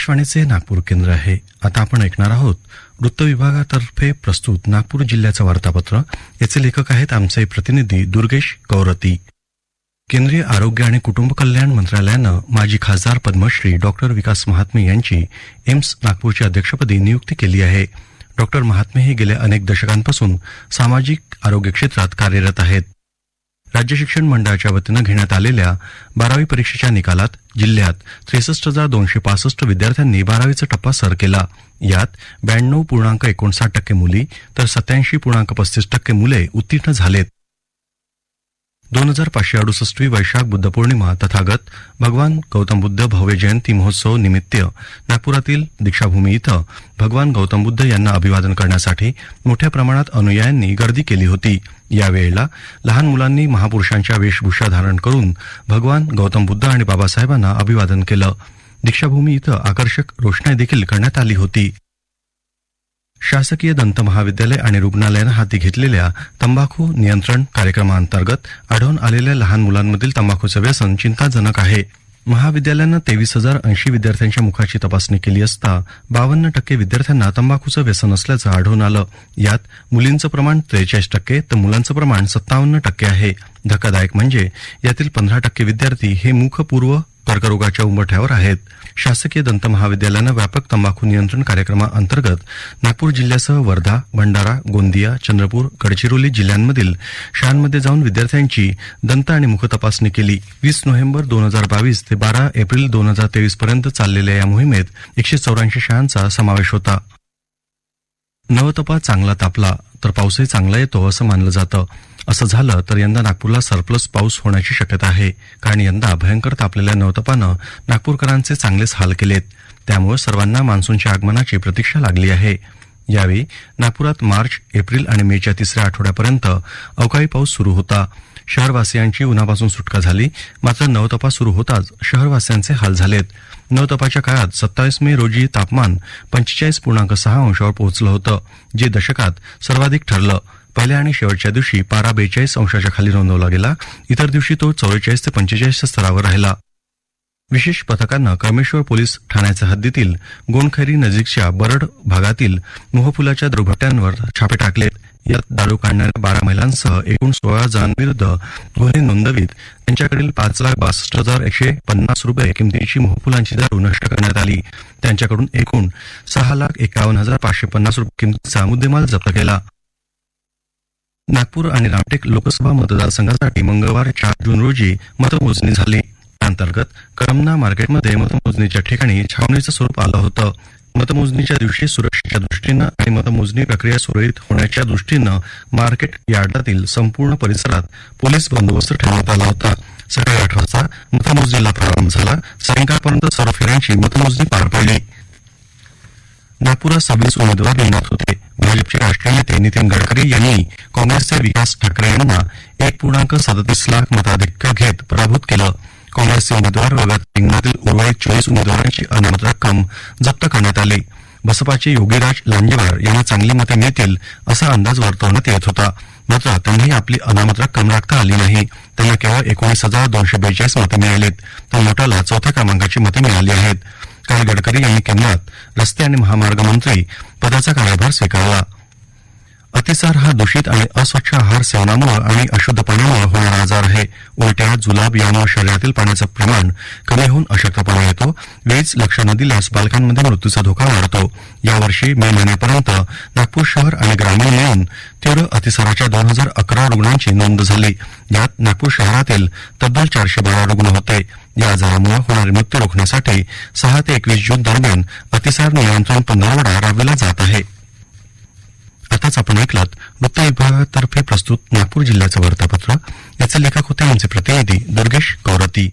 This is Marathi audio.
आकाशवाणीचे नागपूर केंद्र आहे. आता आपण ऐकणार आहोत वृत्त विभागातर्फे प्रस्तुत नागपूर जिल्ह्याचं वार्तापत्र. याचे लेखक आहेत आमचे प्रतिनिधी दुर्गेश कौरती. केंद्रीय आरोग्य आणि कुटुंब कल्याण मंत्रालयानं माजी खासदार पद्मश्री डॉक्टर विकास महात्मे यांची एम्स नागपूरच्या अध्यक्षपदी नियुक्ती केली आहे. डॉक्टर महात्मे हे गेल्या अनेक दशकांपासून सामाजिक आरोग्य क्षेत्रात कार्यरत आहेत. राज्य शिक्षण मंडळाच्या वतीनं घेण्यात आलेल्या बारावी परीक्षेच्या निकालात जिल्ह्यात त्रेसष्ट हजार दोनशे पासष्ट विद्यार्थ्यांनी बारावीचा टप्पा सर केला. यात ब्याण्णव पूर्णांक एकोणसाठ टक्के मुली तर सत्याऐंशी पूर्णांक पस्तीस टक्के मुले उत्तीर्ण झालेत. दोन हजार पाचशे अडुसष्टवी वैशाख बुद्ध पौर्णिमा तथागत भगवान गौतम बुद्ध भव्य जयंती महोत्सव निमित्त नागपुरातील दीक्षाभूमी इथं भगवान गौतम बुद्ध यांना अभिवादन करण्यासाठी मोठ्या प्रमाणात अनुयायांनी गर्दी केली होती. यावेळेला लहान मुलांनी महापुरुषांच्या वेशभूषा धारण करून भगवान गौतम बुद्ध आणि बाबासाहेबांना अभिवादन केलं. दीक्षाभूमी इथं आकर्षक रोषणाई देखील करण्यात आली होती. शासकीय दंत महाविद्यालय आणि रुग्णालयानं हाती घेतलेल्या तंबाखू नियंत्रण कार्यक्रमाअंतर्गत आढळून आलेल्या लहान मुलांमधील तंबाखूचं व्यसन चिंताजनक आहे. महाविद्यालयानं तेवीस हजार ऐंशी विद्यार्थ्यांच्या मुखाची तपासणी केली असता बावन्न टक्के विद्यार्थ्यांना तंबाखूचं व्यसन असल्याचं आढळून आलं. यात मुलींचं प्रमाण त्रेचाळीस टक्के तर मुलांचं प्रमाण सत्तावन्न टक्के आहे. धक्कादायक म्हणजे यातील पंधरा टक्के विद्यार्थी हे मुखपूर्व कर्करोगाच्या उंबरठ्यावर आहेत. शासकीय दंत महाविद्यालयानं व्यापक तंबाखू नियंत्रण कार्यक्रमाअंतर्गत नागपूर जिल्ह्यासह वर्धा भंडारा गोंदिया चंद्रपूर गडचिरोली जिल्ह्यांमधील शाळांमध्ये जाऊन विद्यार्थ्यांची दंत आणि मुख तपासणी केली. वीस नोव्हेंबर दोन हजार बावीस ते बारा एप्रिल दोन हजार तेवीस पर्यंत चाललेल्या या मोहिमेत एकशे चौऱ्याऐंशी शाळांचा समावेश होता. नवतपा चांगला तापला. तर पाऊसही चांगला येतो असं मानलं जातं. असं झालं तर यंदा नागपूरला सरप्लस पाऊस होण्याची शक्यता आहे. कारण यंदा भयंकर तापलेल्या नवतपानं नागपूरकरांचे चांगलेच हाल केलेत. त्यामुळे सर्वांना मान्सूनच्या आगमनाची प्रतीक्षा लागली आहे. यावेळी नागपुरात मार्च एप्रिल आणि मेच्या तिसऱ्या आठवड्यापर्यंत अवकाळी पाऊस सुरू होता. शहरवासियांची उन्हापासून सुटका झाली. मात्र नवतपा सुरू होताच शहरवासियांचे हाल झालेत. नवतपाच्या काळात सत्तावीस मे रोजी तापमान पंचेचाळीस पूर्णांक सहा अंशावर पोहोचलं होतं जे दशकात सर्वाधिक ठरलं. पहिल्या आणि शेवटच्या दिवशी पारा बेचाळीस अंशाच्या खाली नोंदवला गेला. इतर दिवशी तो चौवेचाळीस ते पंचेचाळीसच्या स्तरावर राहिला. विशेष पथकानं कळमेश्वर पोलीस ठाण्याच्या हद्दीतील गोंडखैरी नजीकच्या बरड भागातील मोहफुलाच्या दुर्घट्यांवर छापे टाकले. यात दारू काढणाऱ्या बारा महिलांसह एकूण सोळा जणांविरुद्ध गुन्हे नोंदवित. त्यांच्याकडील पाच लाख बासष्ट हजार एकशे पन्नास रुपये किमतीची मोहफुलांची दारू नष्ट करण्यात आली. त्यांच्याकडून एकूण सहा लाख एकावन्न हजार पाचशे पन्नास रुपये किमतीचा मुद्देमाल जप्त केला. नागपूर आणि रामटेक लोकसभा मतदारसंघासाठी मंगळवार चार जून रोजी मतमोजणी झाली. अंतर्गत कळमना मार्केटमध्ये मतमोजणीच्या ठिकाणी छावणीचं स्वरूप आलं होतं. मतमोजणीच्या दिवशी सुरक्षेच्या दृष्टीनं आणि मतमोजणी प्रक्रिया सुरळीत होण्याच्या दृष्टीनं मार्केट यार्डातील संपूर्ण परिसरात पोलीस बंदोबस्त ठेवण्यात आला होता. सकाळी आठ वाजता मतमोजणीला प्रारंभ झाला. सायंकाळपर्यंत सर्व फेऱ्यांची मतमोजणी पार पडली. नागपुरात सव्वीस उमेदवार रिंगणात होते. भाजपचे राष्ट्रीय नेते नितीन गडकरी यांनी काँग्रेसचे विकास ठाकरे यांना एक पूर्णांक सदतीस लाख मताधिक्य घेत पराभूत केलं. काँग्रेसचे उमेदवार वगळत रिंगणातील उर्वरित चोवीस उमेदवारांची अनामत रक्कम जप्त करण्यात आली. बसपाचे योगीराज लांजेवार यांना चांगली मते मिळतील असा अंदाज वर्तवण्यात येत होता. मात्र त्यांनी आपली अनामत रक्कम राखता आली नाही. त्यांना केवळ एकोणीस हजार दोनशे बेचाळीस मते मिळालीत. तर नोटाला चौथ्या क्रमांकाची मते मिळाली आहेत. काल गडकरी यांनी केंद्रात रस्ते आणि महामार्ग मंत्री पदाचा कार्यभार स्वीकारला. अतिसार हा दूषित आणि अस्वच्छ आहार सेवनामुळे आणि अशुद्ध पाण्यामुळे होणारा आजार आहे. उलट्या जुलाब यामुळे शरीरातील पाण्याचं प्रमाण कमी होऊन अशक्तपणा येतो. वेळीच लक्ष न दिल्यास बालकांमध्ये मृत्यूचा धोका वाढतो. यावर्षी मे महिन्यापर्यंत नागपूर शहर आणि ग्रामीण मिळून तीव्र अतिसाराच्या दोन हजार अकरा रुग्णांची नोंद झाली. यात नागपूर शहरातील तब्बल चारशे बारा रुग्ण होते. या आजारामुळे होणारे मृत्यू रोखण्यासाठी सहा ते एकवीस जून दरम्यान अतिसार नियंत्रण पंधरवडा राबविला जात आहे. आताच आपण ऐकलात वृत्त विभागातर्फे प्रस्तुत नागपूर जिल्ह्याचं वार्तापत्र. याचे लेखक होते आमचे प्रतिनिधी दुर्गेश कौरती.